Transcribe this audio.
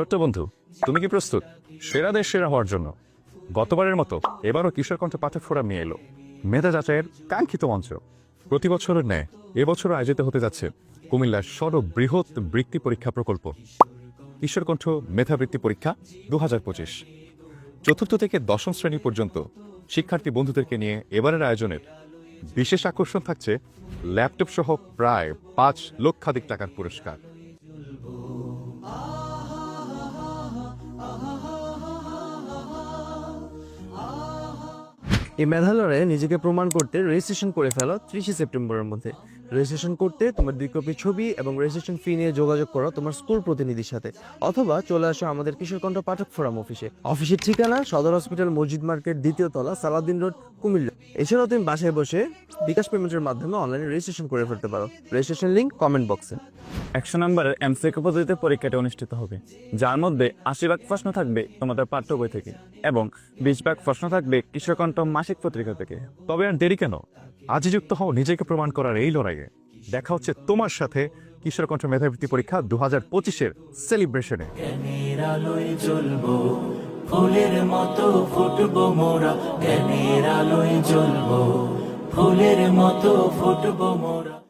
ছোট্ট বন্ধু, তুমি কি প্রস্তুত? সেরাদের সেরা হওয়ার জন্য। গতবারের মতো এবারও কিশোর কণ্ঠ পাঠক ফোরাম নিয়ে এলো। মেধা যাচাইয়ের কাঙ্ক্ষিত মঞ্চ। প্রতি বছরের ন্যায় এবছর আয়োজিত হতে যাচ্ছে কুমিল্লার সর্ববৃহৎ বৃত্তি পরীক্ষা প্রকল্প। কিশোর কণ্ঠ মেধাবৃত্তি পরীক্ষা দু হাজার পঁচিশ। চতুর্থ থেকে দশম শ্রেণি পর্যন্ত শিক্ষার্থী বন্ধুদেরকে নিয়ে এবারের আয়োজনের বিশেষ আকর্ষণ থাকছে ল্যাপটপ সহ প্রায় পাঁচ লক্ষাধিক টাকার পুরস্কার। এই মেধালয়ে নিজেকে প্রমাণ করতে রেজিস্ট্রেশন করে ফেলো ত্রিশে সেপ্টেম্বরের মধ্যে। রেজিস্ট্রেশন করতে তোমার দুই কপি ছবি এবং রেজিস্ট্রেশন ফি নিয়ে যোগাযোগ করো তোমার স্কুল প্রতিনিধির সাথে। অথবা চলে আসো আমাদের কিশোরকণ্ঠ পাঠক ফোরাম অফিসে অফিসের ঠিকানা সদর হসপিটাল মসজিদ মার্কেট দ্বিতীয় তলা সালাদিন রোড কুমিল্লা। এছাড়াও তুমি বাসায় বসে বিকাশ পেমেন্টের মাধ্যমে অনলাইনে রেজিস্ট্রেশন করে ফেলতে পারো। রেজিস্ট্রেশন লিঙ্ক কমেন্ট বক্সে একশো নম্বরের এমসিকিউ পদ্ধতিতে পরীক্ষাটি অনুষ্ঠিত হবে যার মধ্যে আশি ভাগ প্রশ্ন থাকবে তোমাদের পাঠ্য বই থেকে এবং বিশ ভাগ প্রশ্ন থাকবে কিশোরকণ্ঠ মাসিক পত্রিকা থেকে। তবে আর দেরি কেন? আজই যুক্ত হও নিজেকে প্রমাণ করার এই লড়াইয়ে। দেখা হচ্ছে তোমার সাথে কিশোরকণ্ঠ মেধাবৃত্তি পরীক্ষা দু হাজার পঁচিশের সেলিব্রেশনে ফুলের মতো ফুটবো মোরা জ্ঞানের আলোয় জ্বলবো। ফুলের মতো ফুটবো মোরা।